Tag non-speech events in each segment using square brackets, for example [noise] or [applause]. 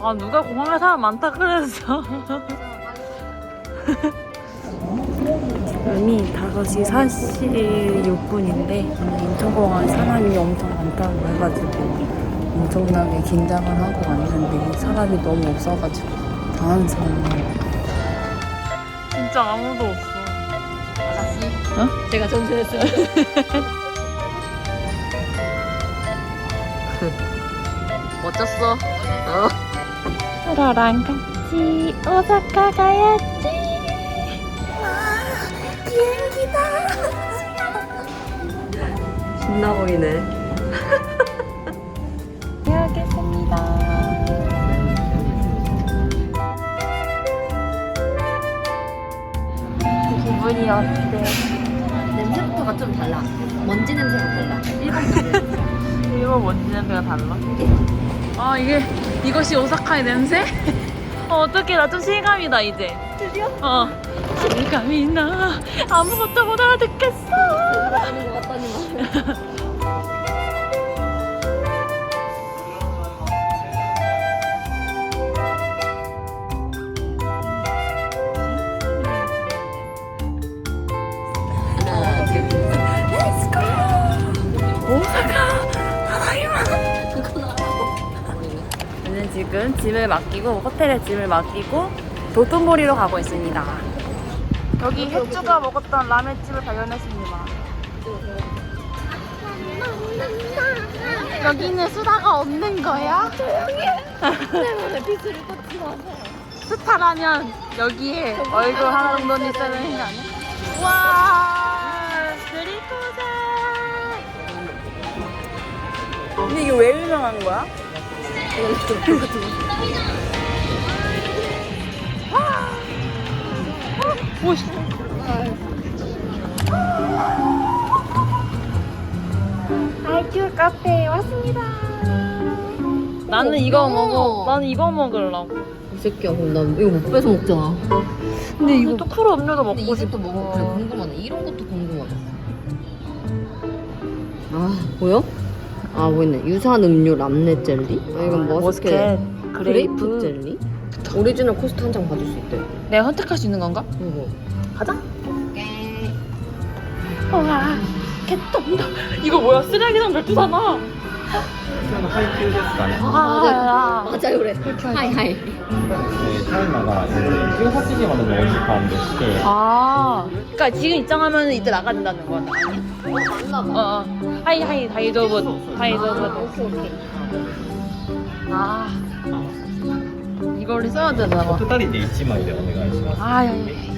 아 누가 공항에 사람 많다 그랬어. 지금이 5시 46분인데 인천공항에 사람이 엄청 많다고 해가지고 엄청나게 긴장을 하고 왔는데 사람이 너무 없어가지고 당황스럽네요. 진짜 아무도 없어. 아가씨. 어? 제가 전수했어요. [laughs] 멋졌어. 어. 프로랑 같이 오사카 가야지. 신나 보이네. 해야겠습니다. 기분이 어때? 냄새부터가 좀 달라. 먼지 냄새가 달라. 일본 [laughs] 냄새. 일본 먼지 냄새가 달라? 아 이게 이것이 오사카의 냄새? [laughs] 어, 어떡해. 나 좀 실감이다 이제. 드디어 어. 실감이 나. 아무것도 못 알아듣겠어 짐을 맡기고 호텔에 짐을 맡기고 도톤보리로 가고 있습니다 여기 햇주가 먹었던 라면집을 발견했습니다 여기는 수다가 없는 거야? 때문에 빗을 꽂지 마세요. 스타라면 여기에 얼굴 하나 정도는 있어야 되는 게 아니야? 와 그리코다 근데 이게 왜 유명한 거야? 아이큐 카페에 왔습니다. 나는 이거 먹어 나는 이거 먹으려고 이 새끼야, 그럼 난 이거 못 뺏어 먹잖아. 근데 이거 또 쿠르 음료도 근데 먹고 싶어 먹어. 그래, 궁금하네. 이런 것도 궁금하다. 아, 보여? 아, 보이네. 유산 음료 람네 젤리? 아, 이건 머스켓. 그레이프 젤리? 오리지널 코스트 한 장 받을 수 있대. 내가 선택할 수 있는 건가? 이거. 가자 와 개똥다 이거 뭐야 쓰레기장 별투잖아 하이큐 데스가 아, 맞아요. 맞아요, 그래. 하이, 하이. 타이마가 이제 찍어 사시기 만에 먹을 수 있는데 그게 아, 그러니까 지금 입장하면 이때 나간다는 거야. 맞나 봐. 어, 어. 하이, 하이, 다이조브, 다이조브. 아, 오케이, 오케이. 아, 이거를 써야 되나 봐. 토탈이 네이치마인데 언니가 알지 마 아, 야, 야, 야.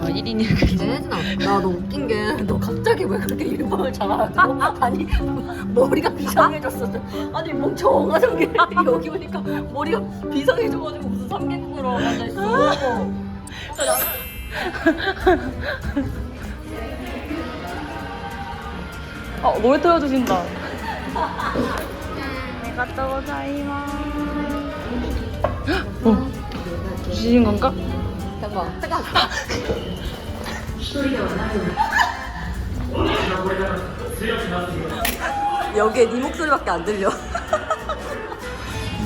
아, 1인이니까. 재진아, 나너 웃긴 게 [laughs] 너 갑자기 왜 그렇게 일본을 잘하고 [laughs] 아니 머리가 비상해졌어. 아니 멍청하던 게 여기 오니까 머리가 비상해져가지고 무슨 삼계국으로 앉아 있어. 어, 노래 틀어주신다. 내가 떠자이마. 어, 주신 건가? 잠깐, [laughs] 잠깐. 여기에 네 목소리밖에 안 들려.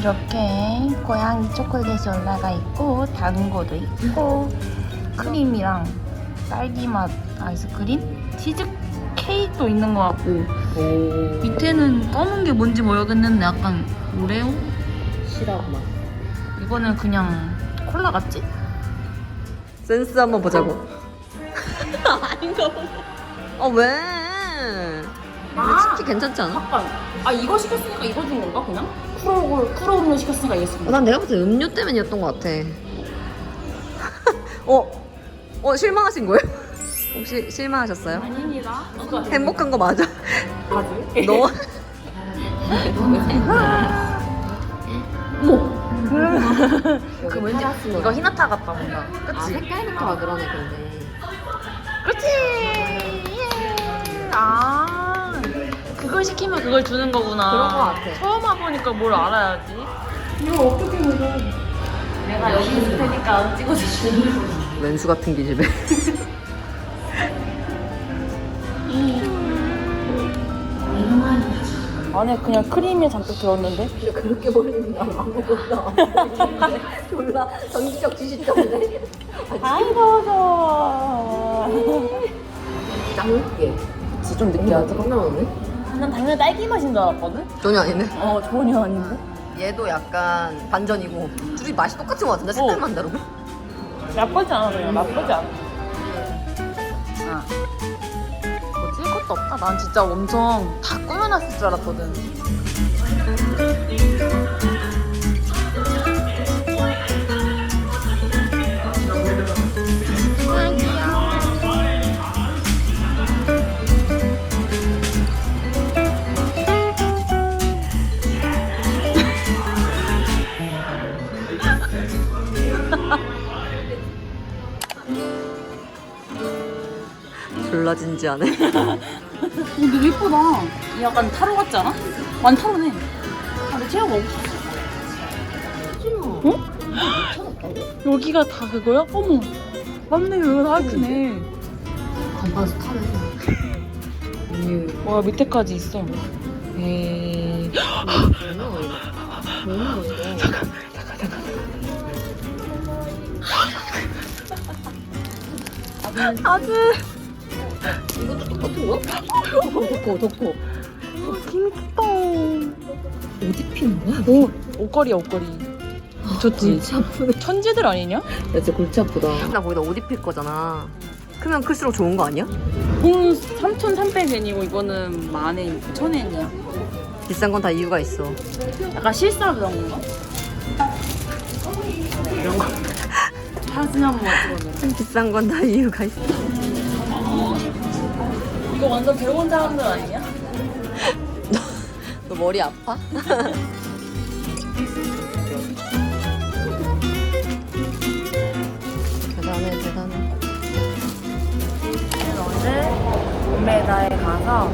이렇게 고양이 초콜릿이 올라가 있고 당고도 있고 크림이랑 딸기 맛 아이스크림, 치즈 케이크도 있는 것 같고 오, 밑에는 검은 게 뭔지 모르겠는데 약간 오레오? 싫어구만. 이거는 그냥 콜라 같지? 센스 한번 보자고. [laughs] 아닌가 봐. 어 왜? 이거 치킨 괜찮지 않아? 잠깐. 아 이거 시켰으니까 이거 준 건가 그냥? 쿠로 쿠로 음료 시켰으니까 쓴 어, 난 내가 봤을 때 음료 때문이었던 것 같아. [laughs] 어? 어 실망하신 거예요? [laughs] 혹시 실망하셨어요? 아닙니다. 행복한 거 맞아? 맞지? 너? 그 왠지 이거 히나타 같다 뭔가. 아 그치? 색깔부터가 그러네 근데. 그치? 아 그걸 시키면 그걸 주는 거구나. 그런 거 같아. 처음 와보니까 뭘 알아야지. 이거 어떻게 먹어? 내가 여기 있을 테니까 찍어주시는 왼수 같은 기집애. [laughs] 안에 그냥 크림이 잔뜩 들었는데? 근데 그렇게 버리는 게 아무거나 [laughs] 졸라 정기적 지식자인데 아이고 좋아 짱게 진짜 좀 느끼하지? 안 나오네? 난 당연히 딸기 맛인 줄 알았거든? 전혀 아니네 어 전혀 아닌데? 얘도 약간 반전이고 둘이 맛이 똑같은 것 같은데 색깔만 다르고 나쁘지 않아 그냥 나쁘지 않아 아. 것도 없다 난 진짜 엄청 다 꾸며놨을 줄 알았거든 졸라 진지하네. 근데 예쁘다. 이 약간 타로 같지 않아? 완 타로네. 아, 근데 체험 없어? 어? 여기가 다 그거야? 어머. 맞네 여기가 다 하트네. 간판 스타네 와 밑에까지 있어. 에이 아들 이것도 똑같은 거야? 덕고 덕고 재밌겠다 어디 피는 거야? 오 옷걸이야 옷걸이 미쳤지? 골치 아프네 천재들 아니냐? 야 진짜 골치 아프다 나 거기다 옷 입힐 거잖아 크면 클수록 좋은 거 아니야? 공 3,300엔이고 이거는 만엔 9,000엔이야 비싼 건 다 이유가 있어 약간 실사 그런 건가? 이런 거 사진 한번 찍어줘 비싼 건 다 이유가 있어 이거 완전 배운 사람들 아니냐? 너 머리 아파? 대단해 대단해 오늘 봄메다에 가서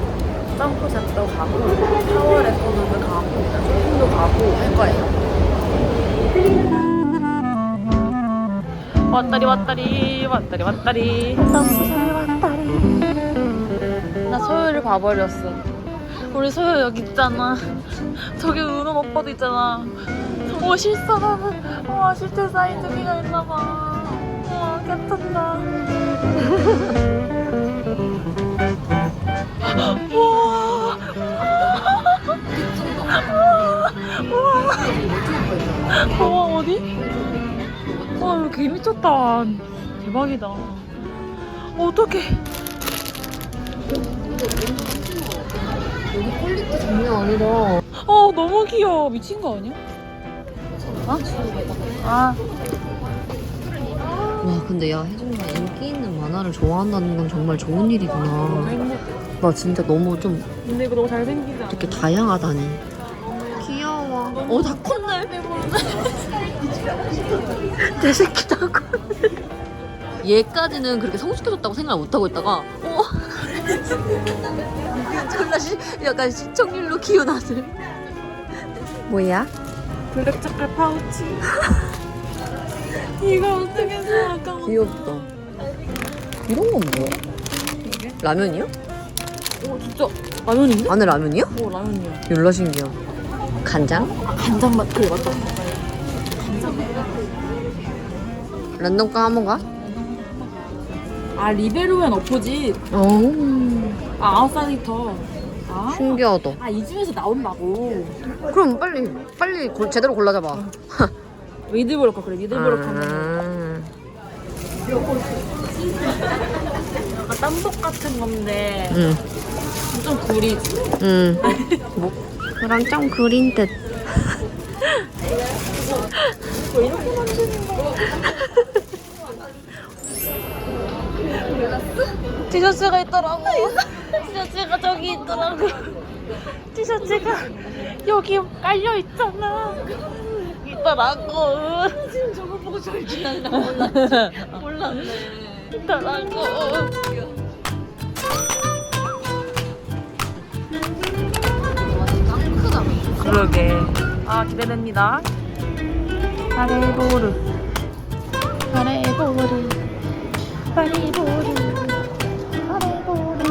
점프샷도 가고 타워 레코드도 가고 쇼핑도 가고 할 거예요 왔다리 왔다리 왔다리 왔다리 나 소율을 봐버렸어. 우리 소율 여기 있잖아. 저기 우는 오빠도 있잖아. 오 실사하는 와 실제 사이즈기가 있나봐. 와 cap탄다. 우와. 우와. 어디? 와 이거 개 미쳤다. 대박이다. 어떡해 여기 퀄리티 장난 아니다. 어 너무 귀여워. 미친 거 아니야? 아? 아. 와 근데 야 혜정이가 인기 있는 만화를 좋아한다는 건 정말 좋은 일이구나. 나 진짜 너무 좀 근데 이거 너무 잘생기지 않아? 이렇게 다양하다니. 귀여워. 어다 컸네. 내 새끼 다 컸네 얘까지는 그렇게 성숙해졌다고 생각 못하고 있다가 어 [laughs] 존나 시, 약간 시청률로 아들 뭐야? 블랙 초콜 파우치 이거 어떻게 생각하고 귀엽다 이런 건 뭐야? 라면이야? 오 진짜 라면인데? 안에 라면이야? 오 라면이야 열라 신기하 간장? 아 간장 맛 그래 맞다 랜덤 깡 한번 가? 아 리베로엔 어포짓 오. 아 아웃사이터. 아, 신기하다. 아이 중에서 나온다고. 그럼 빨리 빨리 골- 제대로 골라잡아. 미드브로커 그래 미드브로커 하면 아, 약간 땀복 같은 건데. 응, 좀 구리지 응. [laughs] 뭐? 그랑 좀 그린 듯. 왜 이렇게 만드는 거야 [laughs] 티셔츠가 있더라고. 티셔츠가 저기 있더라고. 티셔츠가 여기 깔려 있잖아. 있더라고. 지금 저거 보고 저기 지나가 몰랐지 몰랐네. 있더라고 그러게. 아 기대됩니다. 바레보르 바레보르 바레보르 바레보르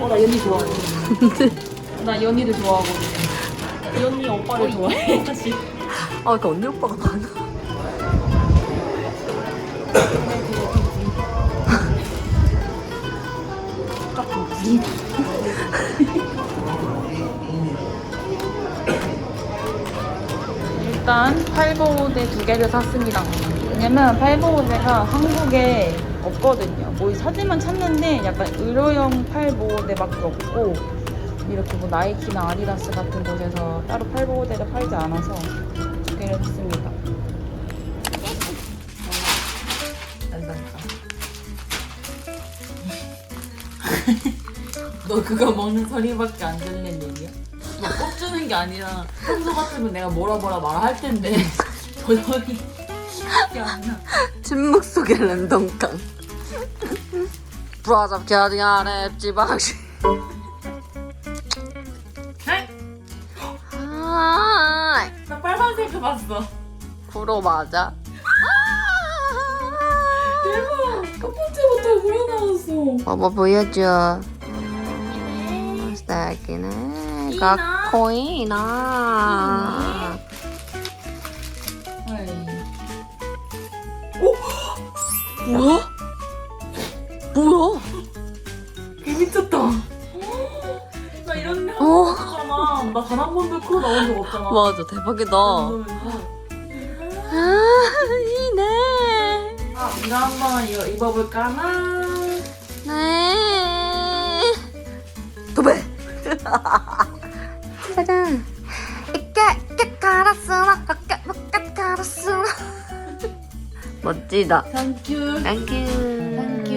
어, 나 연희 좋아해. 나 좋아하거든. 이 언니 오빠를 좋아해. 사실. 아, 그 언니 오빠가 많아. 일단 팔보호대 두 개를 샀습니다. 왜냐면 팔보호대가 한국에 없거든요. 뭐 사진만 찾는데 약간 의료용 팔보호대밖에 없고 이렇게 뭐 나이키나 아디다스 같은 곳에서 따로 팔보호대를 팔지 않아서 두 개를 샀습니다. 너 그거 먹는 소리밖에 안? 너 꼽주는 게 아니라 평소 같으면 내가 뭐라 뭐라 말할 텐데 도저히 안 나. 침묵 속의 랜덤감 브라자 캐디 안에 찌방시 아, 나 빨간색 봤어. 프로 맞아? 첫 번째부터 우러나왔어. 봐봐 보여줘 음, 스타키네 가 코이나 뭐야? 뭐야? 미쳤다. 나 이런 거어 없잖아. 나단 한 번도 크로 나온 적 없잖아. 맞아 대박이다 아 이네 아, 이거 한번 이거 입어볼까나? 네 도배 짜잔 이게 이게 가라스나 이게 이게 가라스나. 멋지다. 땡큐. 땡큐 땡큐.